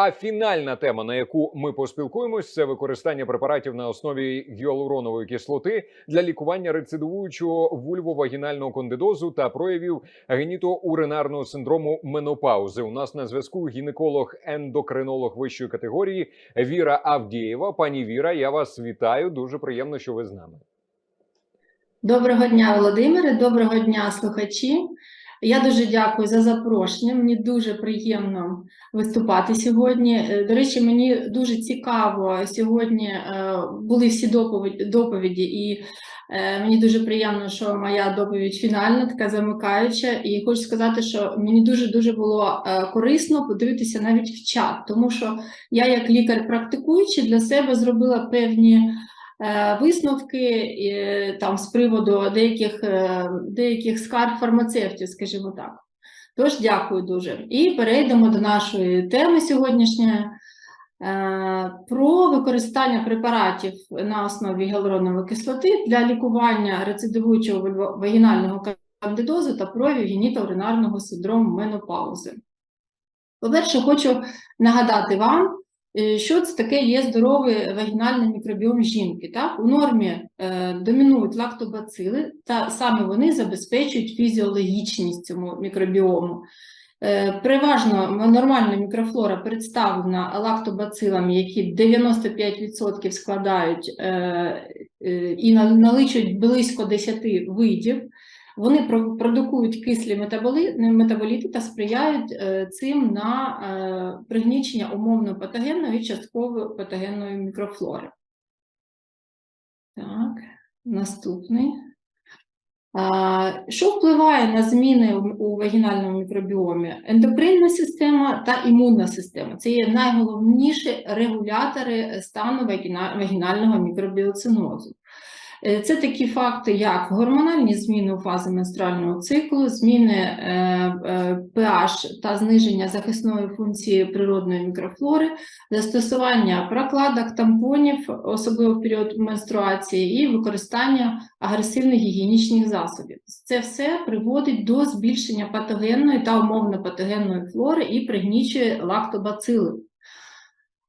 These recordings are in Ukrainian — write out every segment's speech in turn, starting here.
А фінальна тема, на яку ми поспілкуємось, це використання препаратів на основі гіалуронової кислоти для лікування рецидивуючого вульвовагінального кандидозу та проявів генітоуринарного синдрому менопаузи. У нас на зв'язку гінеколог-ендокринолог вищої категорії Віра Авдієва. Пані Віра, я вас вітаю. Дуже приємно, що ви з нами. Доброго дня, Володимире, доброго дня, слухачі. Я дуже дякую за запрошення. Мені дуже приємно виступати сьогодні. Е, До речі, мені дуже цікаво сьогодні е, були всі доповіді, доповіді, і е, мені дуже приємно, що моя доповідь фінальна, така замикаюча. І хочу сказати, що мені дуже дуже було е, корисно подивитися навіть в чат, тому що я, як лікар-практикуючий, для себе зробила певні. Е, Висновки там з приводу деяких, е, деяких скарг фармацевтів, скажімо так. Тож, дякую дуже. І перейдемо до нашої теми сьогоднішньої е, про використання препаратів на основі гіалуронової кислоти для лікування рецидивуючого вагінального кандидозу та проявів генітоуринарного синдрому менопаузи. По-перше, хочу нагадати вам, Що це таке є здоровий вагінальний мікробіом жінки? Так? У нормі е, домінують лактобацили, та саме вони забезпечують фізіологічність цьому мікробіому. Е, переважно нормальна мікрофлора представлена лактобацилами, які 95% складають е, е, і наличують близько 10 видів. Вони продукують кислі метаболіти та сприяють е, цим на е, пригнічення умовно патогенної і частково патогенної мікрофлори. Так, наступний. Що впливає на зміни у- у вагінальному мікробіомі? Ендокринна система та імунна система. Це є найголовніші регулятори стану вагінального мікробіоцинозу. Е, Це такі факти, як гормональні зміни у фазі менструального циклу, зміни е, е, pH та зниження захисної функції природної мікрофлори, застосування прокладок, тампонів, особливо в період менструації, і використання агресивних гігієнічних засобів. Це все приводить до збільшення патогенної та умовно патогенної флори і пригнічує лактобацили.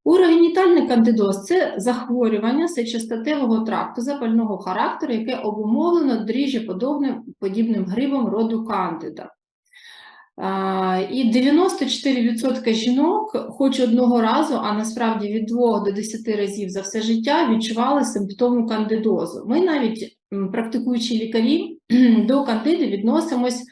Урогенітальний кандидоз це захворювання сечостатевого тракту запального характеру, яке обумовлено дріжджеподобним подібним грибом роду кандида. І 94% жінок хоч одного разу, а насправді від 2 до 10 разів за все життя відчували симптоми кандидозу. Ми навіть, м, практикуючі лікарі, до кандиди відносимось,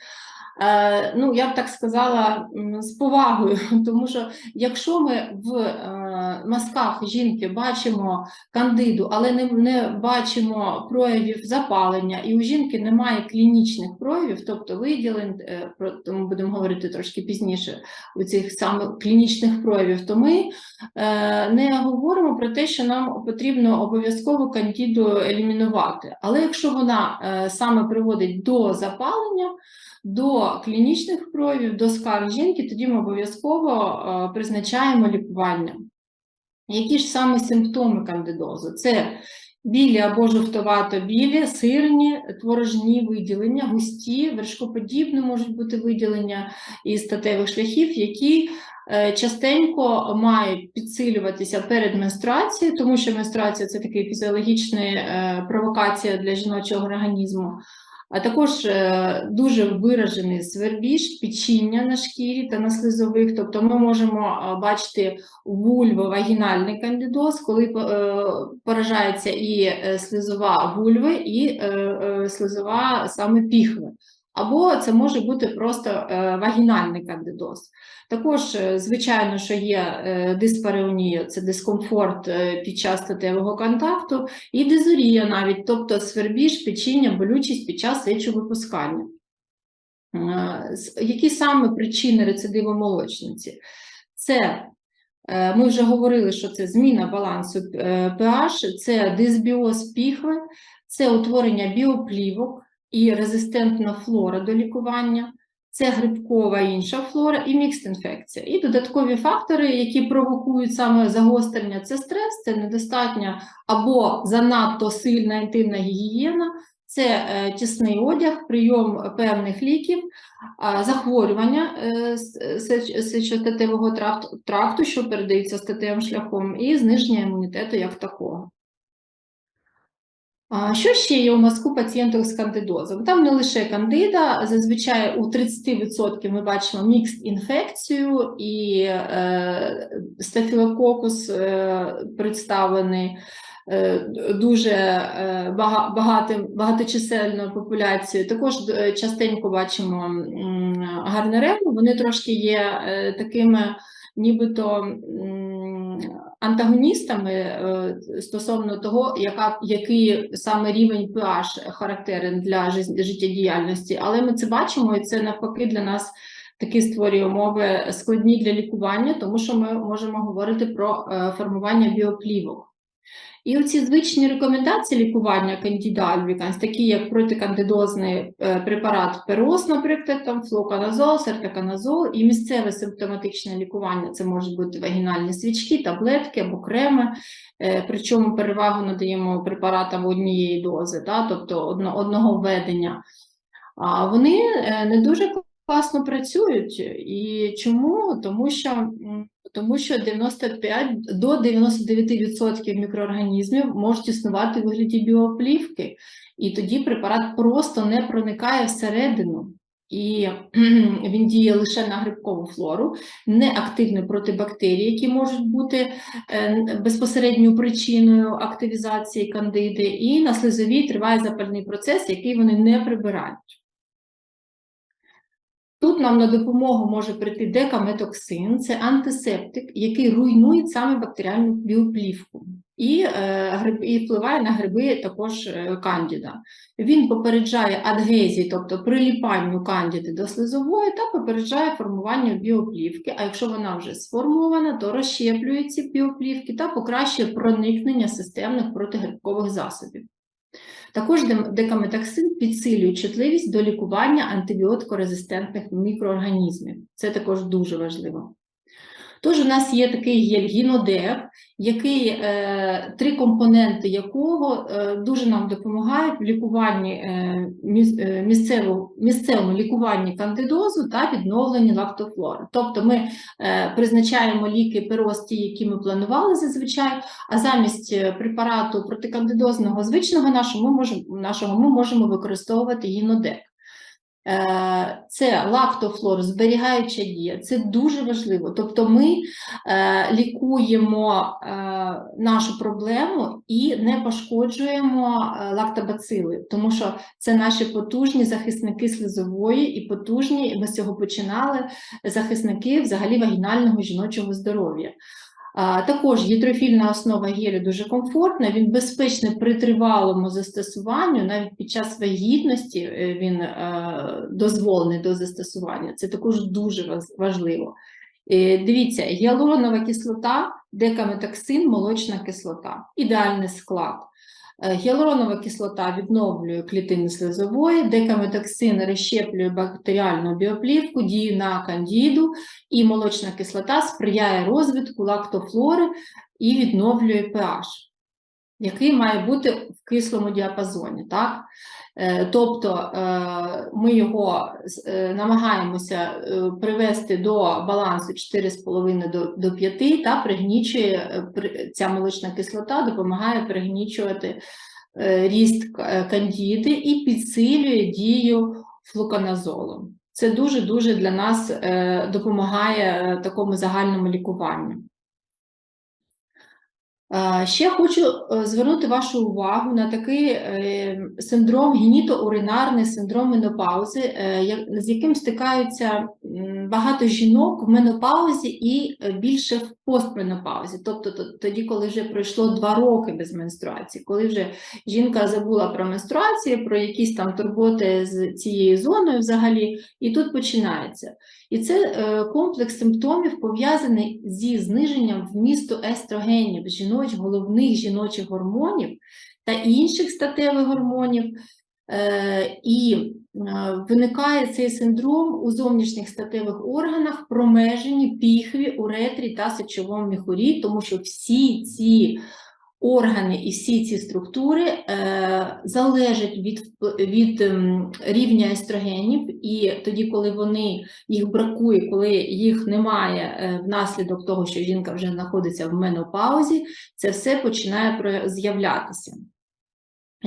ну, я б так сказала, з повагою, тому що якщо ми в е, мазках жінки бачимо кандиду, але не, не бачимо проявів запалення, і у жінки немає клінічних проявів, тобто виділень, е, про тому будемо говорити трошки пізніше у цих саме клінічних проявів, то ми е, не говоримо про те, що нам потрібно обов'язково кандиду елімінувати. Але якщо вона е, саме приводить до запалення, до клінічних проявів, до скарг жінки, тоді ми обов'язково е, призначаємо лікування. Які ж саме симптоми кандидозу? Це білі або жовтовато-білі, сирні, творожні виділення, густі, вершкоподібні можуть бути виділення із статевих шляхів, які е, частенько мають підсилюватися перед менструацією, тому що менструація це така фізіологічна е, провокація для жіночого організму. А також е, дуже виражений свербіж, печіння на шкірі та на слизових. Тобто ми можемо бачити вульво-вагінальний кандидоз, коли е, поражається і е, слизова вульви, і е, е, слизова саме піхви. Або це може бути просто е, вагінальний кандидоз. Також, е, звичайно, що є е, диспареонія, це дискомфорт під час статевого контакту, і дизурія навіть, тобто свербіж, печіння, болючість під час сечовипускання. Які саме причини рецидиву молочниці? Це ми вже говорили, що це зміна балансу pH, це дисбіоз піхви, це утворення біоплівок і резистентна флора до лікування, це грибкова інша флора і мікст-інфекція. І додаткові фактори, які провокують саме загострення, це стрес, це недостатня або занадто сильна інтимна гігієна, це е, тісний одяг, прийом певних ліків, захворювання е, сечостатевого тракту, що передаються статевим шляхом, і зниження імунітету як такого. Що ще є у мозку пацієнтів з кандидозом? Там не лише кандида, зазвичай у 30% ми бачимо мікс інфекцію і е, стафілококус е, представлений е, дуже е, бага- багатим, багаточисельною популяцією. Також е, частенько бачимо гарнерему, вони трошки є е, такими нібито м, антагоністами е, стосовно того, яка, який саме рівень pH характерен для життєдіяльності. Але ми це бачимо, і це навпаки для нас такі створює умови складні для лікування, тому що ми можемо говорити про е, формування біоплівок. І оці звичні рекомендації лікування кандіда такі як протикандидозний е, препарат перос, наприклад, там флоканазол, сертаканазол, і місцеве симптоматичне лікування це можуть бути вагінальні свічки, таблетки або креми. Е, Причому перевагу надаємо препаратам однієї дози, да, тобто одного введення. А вони е, не дуже класно працюють. І чому? Тому що, тому що 95 до 99% мікроорганізмів можуть існувати у вигляді біоплівки, і тоді препарат просто не проникає всередину. І він діє лише на грибкову флору, не активний проти бактерій, які можуть бути е, безпосередньою причиною активізації кандиди, і на слизовій триває запальний процес, який вони не прибирають. Тут нам на допомогу може прийти декаметоксин, це антисептик, який руйнує саме бактеріальну біоплівку і, е, і впливає на гриби також е, кандіда. Він попереджає адгезії, тобто приліпанню кандіди до слизової, та попереджає формування біоплівки. А якщо вона вже сформована, то розщеплює ці біоплівки та покращує проникнення системних протигрибкових засобів. Також декаметоксин підсилює чутливість до лікування антибіотикорезистентних мікроорганізмів. Це також дуже важливо. Тож у нас є такий гель гінодек, який, е, три компоненти якого е, дуже нам допомагають в лікуванні е, е, місцевому лікуванні кандидозу та відновленні лактофлори. Тобто ми е, призначаємо ліки перості, які ми планували зазвичай, а замість е, препарату протикандидозного звичного нашого ми можемо, нашого ми можемо використовувати гінодек. Це лактофлор, зберігаюча дія, це дуже важливо. Тобто ми е, лікуємо е, нашу проблему і не пошкоджуємо е, лактобацили, тому що це наші потужні захисники слизової і потужні, ми з цього починали, захисники взагалі вагінального жіночого здоров'я. Також гідрофільна основа гелю дуже комфортна, він безпечний при тривалому застосуванню, навіть під час вагітності е, він е, дозволений до застосування. Це також дуже важливо. Е, Дивіться, гіалуронова кислота, декаметоксин, молочна кислота. Ідеальний склад. Е, Гіалуронова кислота відновлює клітини слизової, декаметоксин розщеплює бактеріальну біоплівку, діє на кандіду, і молочна кислота сприяє розвитку лактофлори і відновлює pH, який має бути в кислому діапазоні. Так? Е, Тобто е, ми його е, намагаємося привести до балансу 4,5 до, до 5 та пригнічує ця молочна кислота допомагає пригнічувати ріст кандіди і підсилює дію флуконазолу. Це дуже-дуже для нас допомагає такому загальному лікуванню. Е, Ще хочу е, звернути вашу увагу на такий е, синдром генітоуринарний синдром менопаузи, з яким стикаються багато жінок в менопаузі і більше в постменопаузі, тобто тоді, коли вже пройшло два роки без менструації, коли вже жінка забула про менструацію, про якісь там турботи з цією зоною взагалі, і тут починається. І це комплекс симптомів пов'язаний зі зниженням вмісту естрогенів, жіноч, головних жіночих гормонів та інших статевих гормонів. Е, І е, виникає цей синдром у зовнішніх статевих органах, промежені, піхві, уретрі та сечовому міхурі, тому що всі ці органи і всі ці структури е, залежать від, від ем, рівня естрогенів, і тоді, коли вони їх бракує, коли їх немає е, внаслідок того, що жінка вже знаходиться в менопаузі, це все починає з'являтися.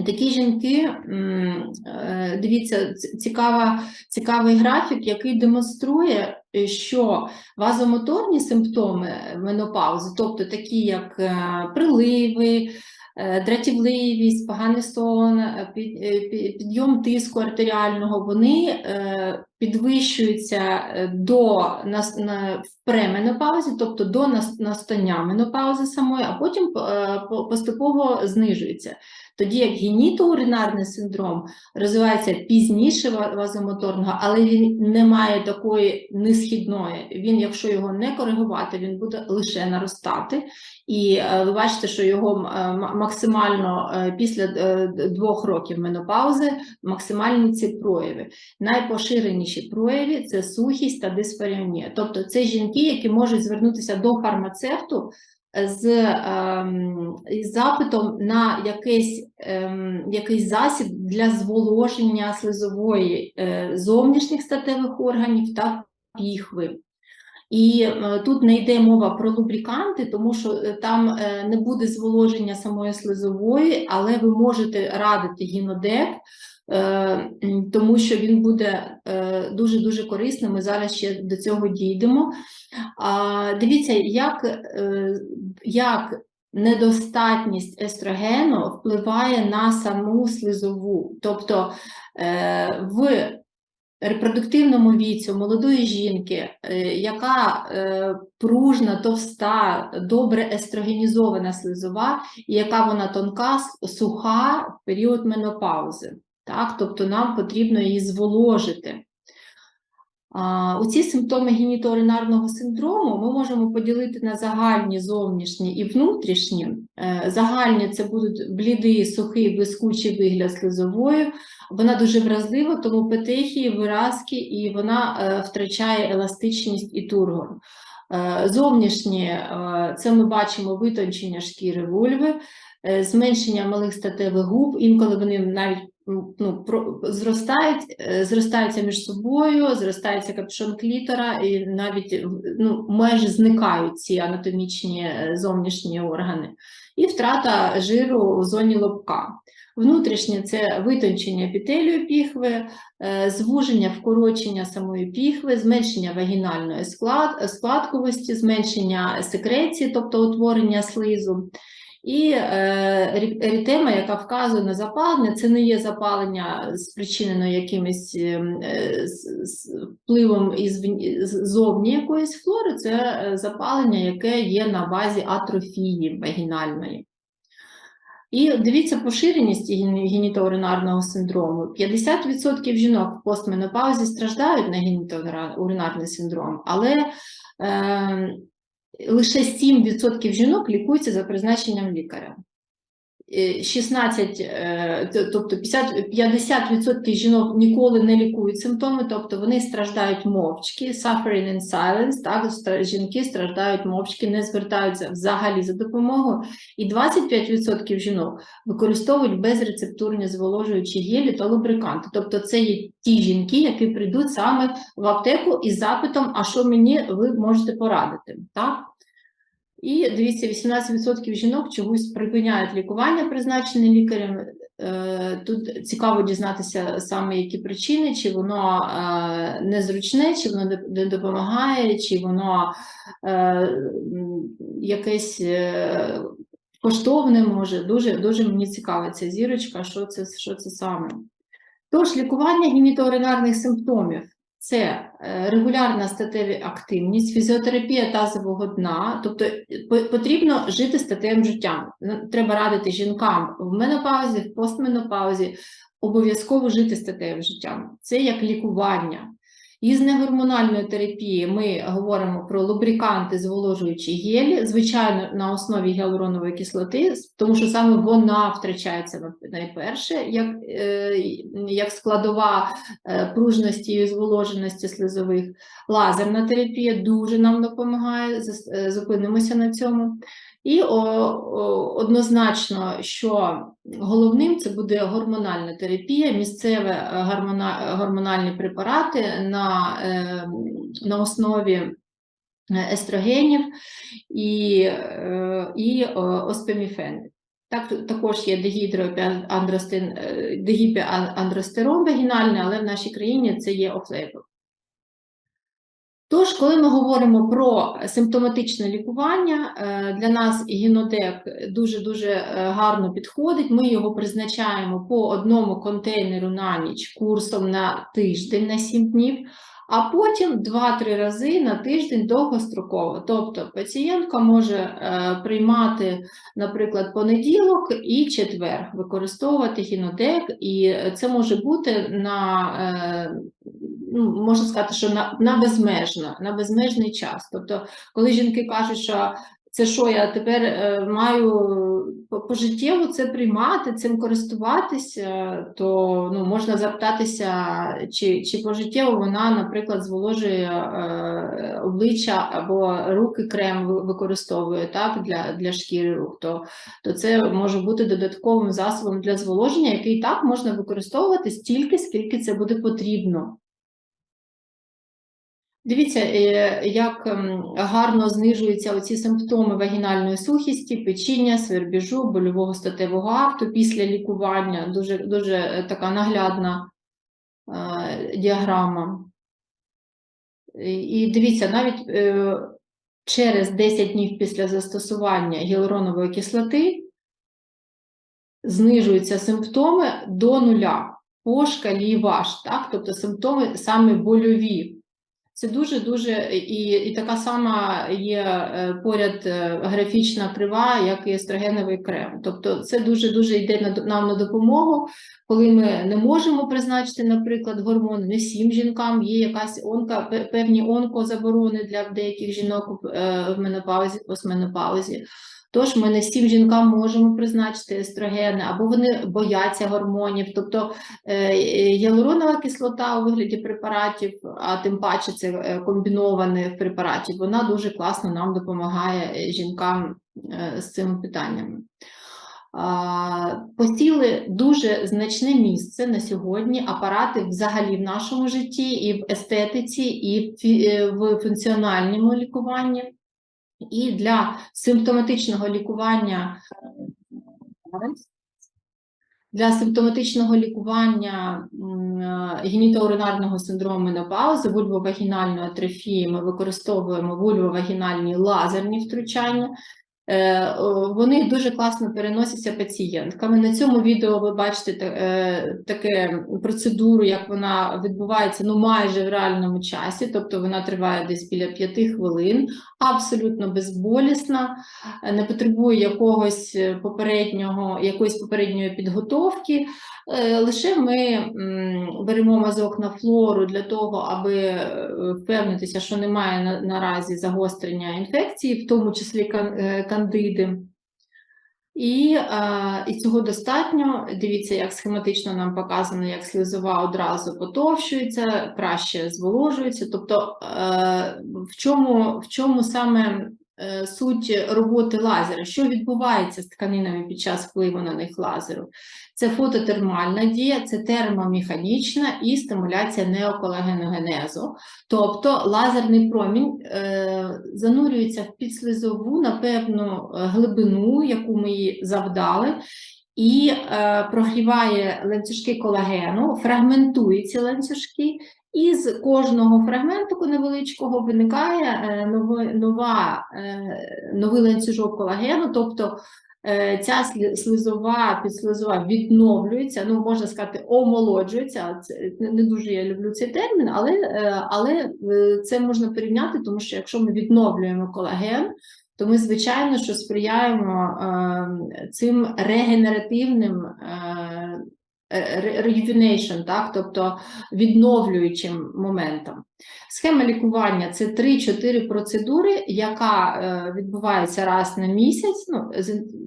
Такі жінки, е, дивіться, цікава, цікавий графік, який демонструє, що вазомоторні симптоми менопаузи, тобто такі як е, приливи, е, дратівливість, поганий сон, е, під- е, пі- підйом тиску артеріального, вони е, підвищуються е, до в пременопаузі, тобто до настання менопаузи самої, а потім е, поступово знижуються. Тоді як генітоуринарний синдром розвивається пізніше вазомоторного, але він не має такої несхідної. Він, якщо його не коригувати, він буде лише наростати. І е, ви бачите, що його е, максимально е, після двох років менопаузи максимальні ці прояви. Найпоширеніші прояви це сухість та дисфаріонія. Тобто це жінки, які можуть звернутися до фармацевту з ем, із запитом на якийсь, ем, якийсь засіб для зволоження слизової е, зовнішніх статевих органів та піхви. І е, тут не йде мова про лубриканти, тому що е, там не буде зволоження самої слизової, але ви можете радити гінодек, тому що він буде е, дуже-дуже корисним. Ми зараз ще до цього дійдемо. Дивіться, як, е, як недостатність естрогену впливає на саму слизову. Тобто е, в репродуктивному віці молодої жінки, е, яка е, пружна, товста, добре естрогенізована слизова, і яка вона тонка, суха в період менопаузи. Так? Тобто нам потрібно її зволожити. А, Оці симптоми генітоуринарного синдрому ми можемо поділити на загальні, зовнішні і внутрішні. Е, Загальні це будуть блідий, сухий, блискучий вигляд слизової. Вона дуже вразлива, тому петехії, виразки, і вона е, втрачає еластичність і тургор. Е, Зовнішні це ми бачимо витончення шкіри вульви, зменшення малих статевих губ, інколи вони навіть ну, про, зростають, е, зростаються між собою, зростається капюшон клітора, і навіть е, ну, майже зникають ці анатомічні е, зовнішні органи. І втрата жиру у зоні лобка. Внутрішнє це витончення епітелію піхви, звуження вкорочення самої піхви, зменшення вагінальної склад, складковості, зменшення секреції, тобто утворення слизу. І е, яка вказує на запалення, це не є запалення спричинено якимось ем, е, з впливом із зовні якоїсь флори, це е, запалення, яке є на базі атрофії вагінальної. І дивіться поширеність генітоуринарного синдрому. 50% жінок в постменопаузі страждають на генітоуринарний синдром, але е, лише 7% жінок лікуються за призначенням лікаря. Е, 16, е, тобто 50, 50% жінок ніколи не лікують симптоми, тобто вони страждають мовчки, suffering in silence, так, жінки страждають мовчки, не звертаються взагалі за допомогою, і 25% жінок використовують безрецептурні зволожуючі гелі та лубриканти. Тобто це є ті жінки, які прийдуть саме в аптеку із запитом, а що мені ви можете порадити. Так? І дивіться, 18% жінок чогось припиняють лікування, призначене лікарем. Е, Тут цікаво дізнатися саме які причини, чи воно е, незручне, чи воно не- допомагає, чи воно е, якесь коштовне може. Дуже, дуже мені цікава ця зірочка, що це, що це саме. Тож, лікування генітоуринарних симптомів це е, регулярна статева активність, фізіотерапія тазового дна, тобто е, потрібно жити статевим життям. Ну, Треба радити жінкам в менопаузі, в постменопаузі обов'язково жити статевим життям. Це як лікування. Із негормональної терапії ми говоримо про лубриканти, зволожуючі гелі, звичайно, на основі гіалуронової кислоти, тому що саме вона втрачається на- найперше, як, е, як складова е, пружності і зволоженості слизових. Лазерна терапія дуже нам допомагає, е, зупинимося на цьому. І о, о, однозначно, що головним це буде гормональна терапія, місцеві е, гормона, гормональні препарати на, е, на основі е, естрогенів і, е, і оспеміфени. Так, також є дегіпіандростерон вагінальний, але в нашій країні це є офлейбл. Тож, коли ми говоримо про симптоматичне лікування, е, для нас гінодек дуже-дуже е, гарно підходить. Ми його призначаємо по одному контейнеру на ніч курсом на тиждень на 7 днів, а потім 2-3 рази на тиждень довгостроково. Тобто пацієнтка може е, приймати, наприклад, понеділок і четвер, використовувати гінодек, і це може бути на ну, можна сказати, що на, на безмежно, на безмежний час. Тобто, коли жінки кажуть, що це що я тепер е, маю пожиттєво це приймати, цим користуватися, то ну, можна запитатися, чи, чи пожиттєво вона, наприклад, зволожує е, обличчя або руки крем використовує так, для, для шкіри рук, то, то це може бути додатковим засобом для зволоження, який так можна використовувати стільки, скільки це буде потрібно. Дивіться, е, як ем, гарно знижуються оці симптоми вагінальної сухісті, печіння, свербіжу, больового статевого акту після лікування. Дуже, дуже е, така наглядна е, діаграма. І дивіться, навіть е, через 10 днів після застосування гіалуронової кислоти знижуються симптоми до нуля по шкалі ВАШ, так? тобто симптоми саме больові. Це дуже-дуже і, і така сама є е, поряд е, графічна крива, як і естрогеновий крем. Тобто це дуже-дуже йде на, нам на допомогу, коли ми не можемо призначити, наприклад, гормони, не всім жінкам є якась онка, пе- певні онкозаборони для деяких жінок е, в менопаузі, постменопаузі. Тож ми не всім жінкам можемо призначити естрогени, або вони бояться гормонів. Тобто Е, Гіалуронова кислота у вигляді препаратів, а тим паче це е, комбінованих препаратів, вона дуже класно нам допомагає е, жінкам з цими питаннями. Посіли дуже значне місце на сьогодні апарати взагалі в нашому житті, і в естетиці, і в в функціональному лікуванні. І для симптоматичного лікування для симптоматичного лікування е, генітоуринарного синдрому менопаузи, вульвовагінальної атрофії ми використовуємо вульвовагінальні лазерні втручання. Е, Вони дуже класно переносяться пацієнтками. На цьому відео ви бачите е, таке процедуру, як вона відбувається ну майже в реальному часі, тобто вона триває десь біля 5 хвилин, абсолютно безболісна, е, не потребує якогось попереднього, якоїсь попередньої підготовки. Е, Лише ми беремо мазок на флору для того, аби е, впевнитися, що немає наразі загострення інфекції, в тому числі е, кандиди. І, і цього достатньо. Дивіться, як схематично нам показано, як слизова одразу потовщується, краще зволожується. Тобто, в чому, в чому саме суть роботи лазера? Що відбувається з тканинами під час впливу на них лазеру? Це фототермальна дія, це термомеханічна і стимуляція неоколагеногенезу. Тобто лазерний промінь е, занурюється в підслизову на певну е, глибину, яку ми їй завдали, і е, прогріває ланцюжки колагену, фрагментує ланцюжки, і з кожного фрагментику невеличкого виникає е, нова, е, новий ланцюжок колагену, тобто е, ця слизова, підслизова відновлюється, ну можна сказати, омолоджується. Це не дуже я люблю цей термін, але, але це можна порівняти, тому що якщо ми відновлюємо колаген, то ми, звичайно, що сприяємо е, цим регенеративним ре- rejuvenation, так, тобто відновлюючим моментом. Схема лікування це 3-4 процедури, яка е, відбувається раз на місяць, ну,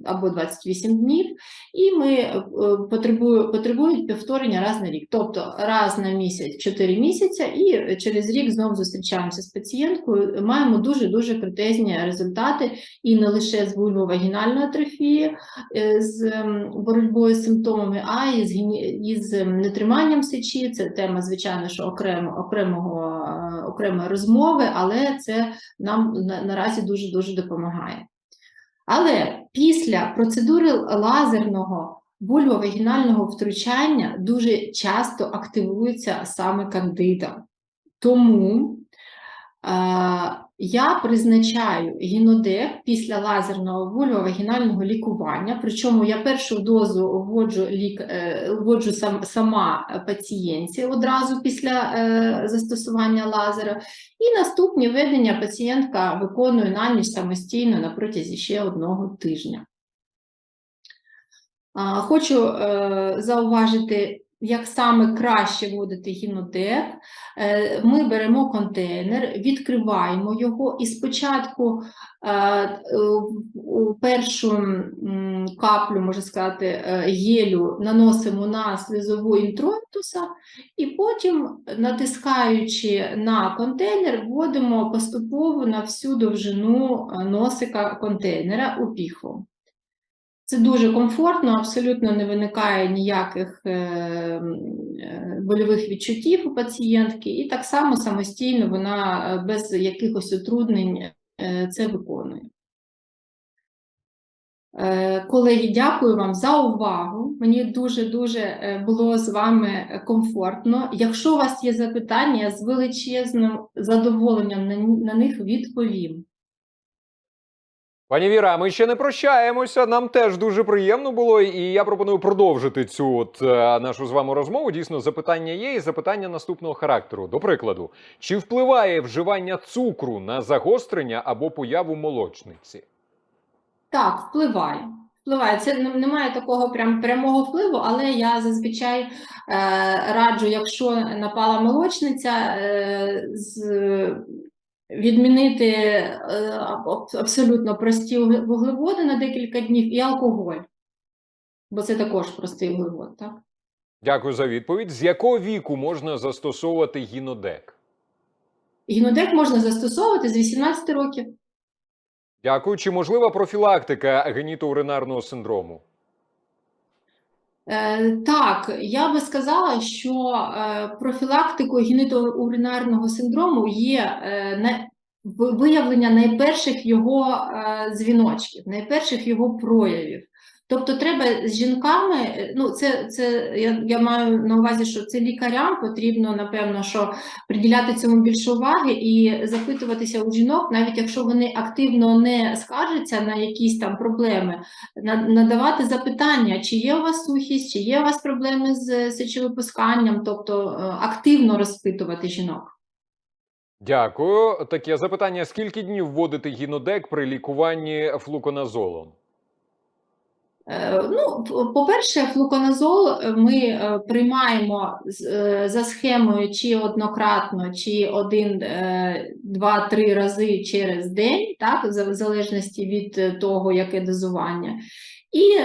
або 28 днів, і ми е, потребує, потребують повторення раз на рік. Тобто раз на місяць 4 місяці, і через рік знову зустрічаємося з пацієнткою. Маємо дуже-дуже крутезні результати і не лише з вульвовагінальної атрофії, е, з боротьбою з симптомами, а і з, гіні- і з ем, нетриманням сечі. Це тема, звичайно, що окремо, окремого, е, окремої розмови, але це нам на, наразі дуже-дуже допомагає. Але після процедури лазерного вульвовагінального втручання дуже часто активується саме кандида. Тому е, я призначаю гінодек після лазерного вульвовагінального лікування, причому я першу дозу вводжу, лік, е, вводжу сам, сама пацієнтці одразу після е, застосування лазера, і наступні введення пацієнтка виконує на ніч самостійно на протязі ще одного тижня. Хочу е, зауважити, як саме краще вводити гінодек. Е, Ми беремо контейнер, відкриваємо його і спочатку е, першу каплю, можна сказати, е, гелю наносимо на слизову інтройтуса, і потім, натискаючи на контейнер, вводимо поступово на всю довжину носика контейнера у піхву. Це дуже комфортно, абсолютно не виникає ніяких е, е, больових відчуттів у пацієнтки, і так само самостійно вона е, без якихось утруднень це виконує. Колеги, дякую вам за увагу. Мені дуже-дуже було з вами комфортно. Якщо у вас є запитання, я з величезним задоволенням на них відповім. Пані Віра, ми ще не прощаємося. Нам теж дуже приємно було, і я пропоную продовжити цю от е, нашу з вами розмову. Дійсно, запитання є, і запитання наступного характеру. До прикладу, чи впливає вживання цукру на загострення або появу молочниці? Так, впливає. Впливає. Це немає такого прям прямого впливу, але я зазвичай е, раджу, якщо напала молочниця, е, з, відмінити е, абсолютно прості вуглеводи на декілька днів і алкоголь, бо це також простий вуглевод, так? Дякую за відповідь. З якого віку можна застосовувати гінодек? Гінодек можна застосовувати з 18 років. Дякую. Чи можлива профілактика генітоуринарного синдрому? Е, Так, я би сказала, що е, профілактикою генітоуринарного синдрому є е, виявлення найперших його дзвіночків, найперших його проявів. Тобто треба з жінками, е, ну це, це я, я маю на увазі, що це лікарям потрібно, напевно, що приділяти цьому більше уваги і запитуватися у жінок, навіть якщо вони активно не скаржаться на якісь там проблеми, надавати запитання, чи є у вас сухість, чи є у вас проблеми з сечовипусканням, тобто е, активно розпитувати жінок. Дякую. Таке запитання: скільки днів вводити гінодек при лікуванні флуконазолом? Е, Ну, по-перше, флуконазол е, ми е, приймаємо за схемою чи однократно, чи один, е, два, три рази через день, так, в залежності від того, яке дозування. І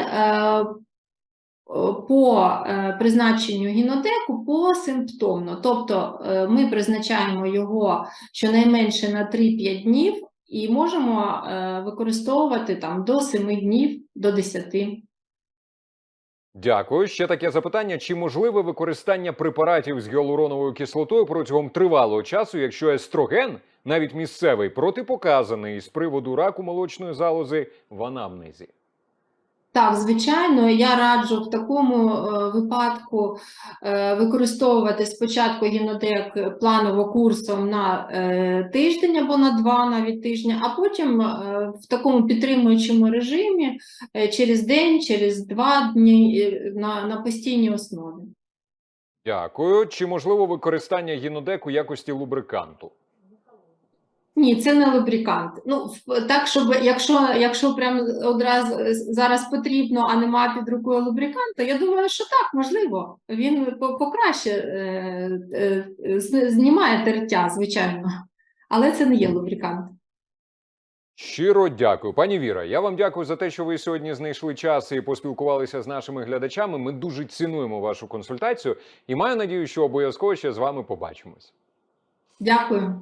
по призначенню гінотеку посимптомно. Тобто ми призначаємо його щонайменше на 3-5 днів і можемо е, використовувати там до 7 днів, до 10. Дякую. Ще таке запитання: чи можливе використання препаратів з гіалуроновою кислотою протягом тривалого часу, якщо естроген, навіть місцевий, протипоказаний з приводу раку молочної залози в анамнезі? Так, звичайно, я раджу в такому е, випадку е, використовувати спочатку гінодек планово курсом на е, тиждень або на два навіть тижня, а потім е, в такому підтримуючому режимі е, через день, через два дні е, на, на постійній основі. Дякую. Чи можливо використання гінодек у якості лубриканту? Ні, це не лубрикант. Ну, так, щоб якщо, якщо прям одразу е, зараз потрібно, а нема під рукою лубрикант, то я думаю, що так, можливо. Він покраще е, е, знімає тертя, звичайно. Але це не є лубрикант. Щиро дякую, пані Віра. Я вам дякую за те, що ви сьогодні знайшли час і поспілкувалися з нашими глядачами. Ми дуже цінуємо вашу консультацію і маю надію, що обов'язково ще з вами побачимось. Дякую.